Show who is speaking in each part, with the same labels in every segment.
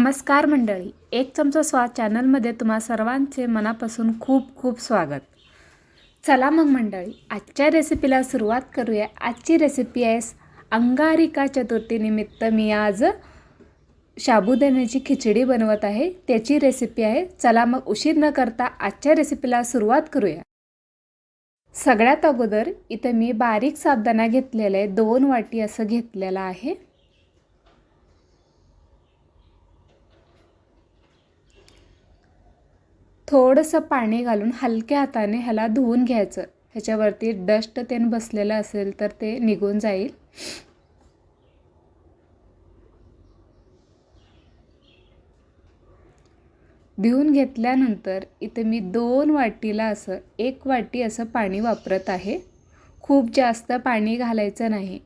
Speaker 1: नमस्कार मंडळी एक चमचा स्वाद चॅनलमध्ये तुम्हा सर्वांचे मनापासून खूप खूप स्वागत. चला मग मंडळी आजच्या रेसिपीला सुरुवात करूया. आजची रेसिपी आहे अंगारिका चतुर्थीनिमित्त मी आज साबुदाण्याची खिचडी बनवत आहे. त्याची रेसिपी आहे. चला मग उशीर न करता आजच्या रेसिपीला सुरुवात करूया. सगळ्यात अगोदर इथं मी बारीक साबदाणा घेतलेला आहे. दोन वाटी असं घेतलेलं आहे. थोडंसं पाणी घालून हलक्या हाताने ह्याला धुवून घ्यायचं. ह्याच्यावरती डस्ट तेन बसलेलं असेल तर ते निघून जाईल. धुवून घेतल्यानंतर इथे मी दोन वाटीला असं एक वाटी असं पाणी वापरत आहे. खूप जास्त पाणी घालायचं नाही.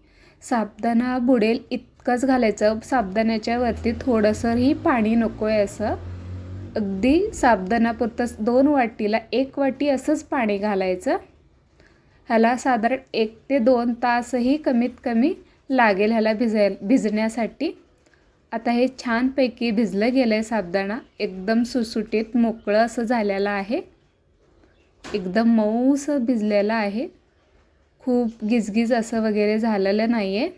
Speaker 1: साबदाणा बुडेल इतकंच घालायचं. साबदाण्याच्यावरती थोडंसंही पाणी नको आहे असं. अगदी साबदाणापुरतंच दोन वाटीला एक वाटी असंच पाणी घालायचं. ह्याला साधारण एक ते दोन तासही कमीत कमी लागेल ह्याला भिजाय भिजण्यासाठी. आता हे छानपैकी भिजलं गेलं आहे साबदाणा. एकदम सुसुटीत मोकळं असं झालेलं आहे. एकदम मऊसं भिजलेलं आहे. खूप गिजगिज असं वगैरे झालेलं नाही आहे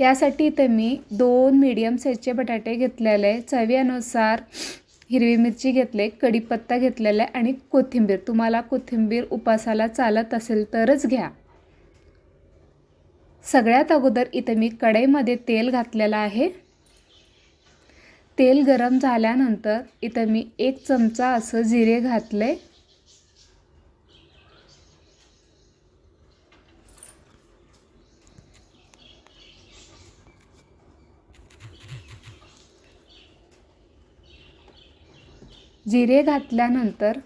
Speaker 1: यासाठी इथं मी दोन मीडियम साईजचे बटाटे घेतलेले आहे चवीनुसार हिरवी मिरची घेतले कढीपत्ता घेतलेला आहे आणि कोथिंबीर. तुम्हाला कोथिंबीर उपासाला चालत असेल तरच घ्या. सगळ्यात अगोदर इथं मी कढईमध्ये तेल घातलेलं आहे. तेल गरम झाल्यानंतर इथं मी एक चमचा असं जिरे घातले. जिरे घातल्यानंतर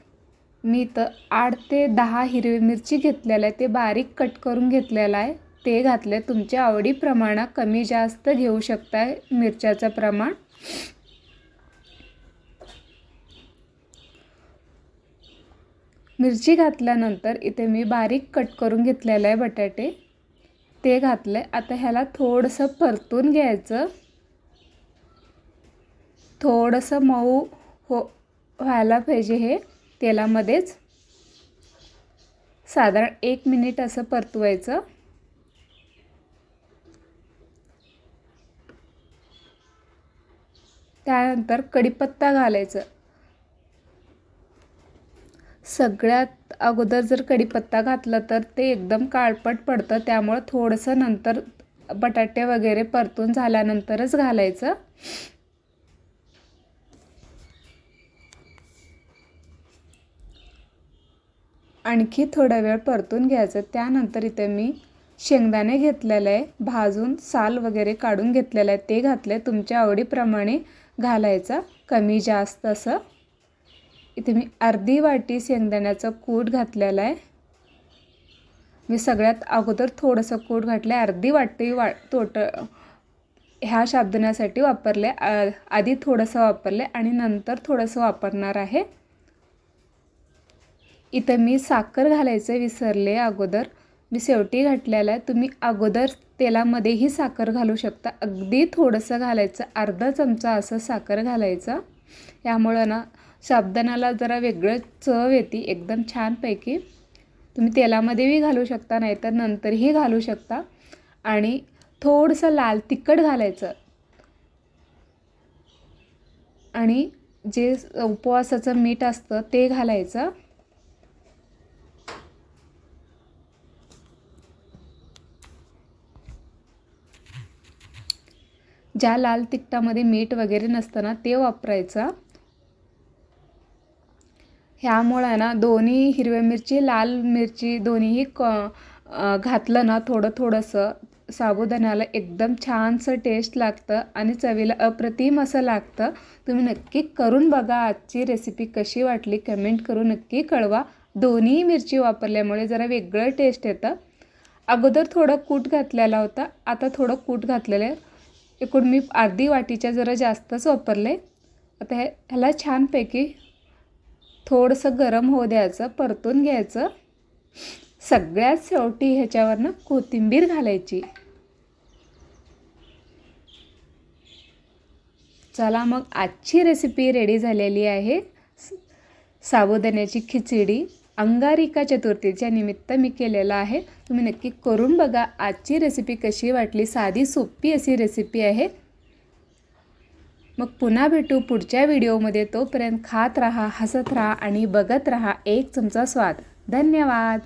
Speaker 1: मी तर आठ ते दहा हिरवी मिरची घेतलेलं आहे. ते बारीक कट करून घेतलेलं आहे. ते घातले. तुमच्या आवडीप्रमाणे कमी जास्त घेऊ शकताय मिरच्याचं प्रमाण. मिरची घातल्यानंतर इथे मी बारीक कट करून घेतलेलं आहे बटाटे. ते घातले. आता ह्याला थोडंसं परतून घ्यायचं. थोडंसं मऊ हो व्हायला पाहिजे हे तेलामध्येच. साधारण एक मिनिट असं परतवायचं. त्यानंतर कढीपत्ता घालायचं. सगळ्यात अगोदर जर कढीपत्ता घातला तर ते एकदम काळपट पडतं त्यामुळं थोडंसं नंतर बटाटे वगैरे परतून झाल्यानंतरच घालायचं. आणखी थोडा वेळ परतून घ्यायचं. त्यानंतर इथे मी शेंगदाणे घेतलेलं आहे. भाजून साल वगैरे काढून घेतलेलं आहे. ते घातलं. आहे तुमच्या आवडीप्रमाणे घालायचं. कमी जास्त असं. इथे मी अर्धी वाटी शेंगदाण्याचं कूट घातलेलं आहे. मी सगळ्यात अगोदर थोडंसं कूट घातलं आहे अर्धी वाटी वा तोट ह्या शाबदण्यासाठी वापरले. आधी थोडंसं वापरले आणि नंतर थोडंसं वापरणार आहे. इथं मी साखर घालायचं विसरले अगोदर. मी शेवटी घातलेला आहे तुम्ही अगोदर तेलामध्येही साखर घालू शकता. अगदी थोडंसं घालायचं अर्धा चमचा असं साखर घालायचं. यामुळं ना साबदानाला जरा वेगळं चव येते एकदम छानपैकी. तुम्ही तेलामध्येही घालू शकता नाहीतर नंतरही घालू शकता. आणि थोडंसं लाल तिखट घालायचं. आणि जे उपवासाचं मीठ असतं ते घालायचं. ज्या लाल तिखटामध्ये मीठ वगैरे नसतं ना ते वापरायचं. ह्यामुळं ना दोन्ही हिरव्या मिरची लाल मिरची दोन्हीही क घातलं ना थोडं थोडंसं साबुदाण्याला एकदम छानसं टेस्ट लागतं आणि चवीला अप्रतिम असं लागतं. तुम्ही नक्की करून बघा आजची रेसिपी कशी वाटली कमेंट करून नक्की कळवा. दोन्ही मिरची वापरल्यामुळे जरा वेगळं टेस्ट येतं. अगोदर थोडं कूट घातलेला होता आता थोडं कूट घातलेलं आहे. एकूण मी अर्धी वाटीच्या जरा जास्तच वापरले. आता हे ह्याला छानपैकी थोडंसं गरम होऊ द्यायचं परतून घ्यायचं. सगळ्यात शेवटी ह्याच्यावरनं कोथिंबीर घालायची. चला मग आजची रेसिपी रेडी झालेली आहे. साबुदाण्याची खिचडी. अंगारिका चतुर्थीच्या निमित्त मी केलेला आहे. तुम्ही नक्की करून बघा. आजची रेसिपी कशी वाटली? साधी सोपी अशी रेसिपी आहे. मग पुन्हा भेटू पुढच्या व्हिडिओमध्ये तोपर्यंत खात राहा हसत राहा आणि बघत राहा. एक चमचा स्वाद. धन्यवाद.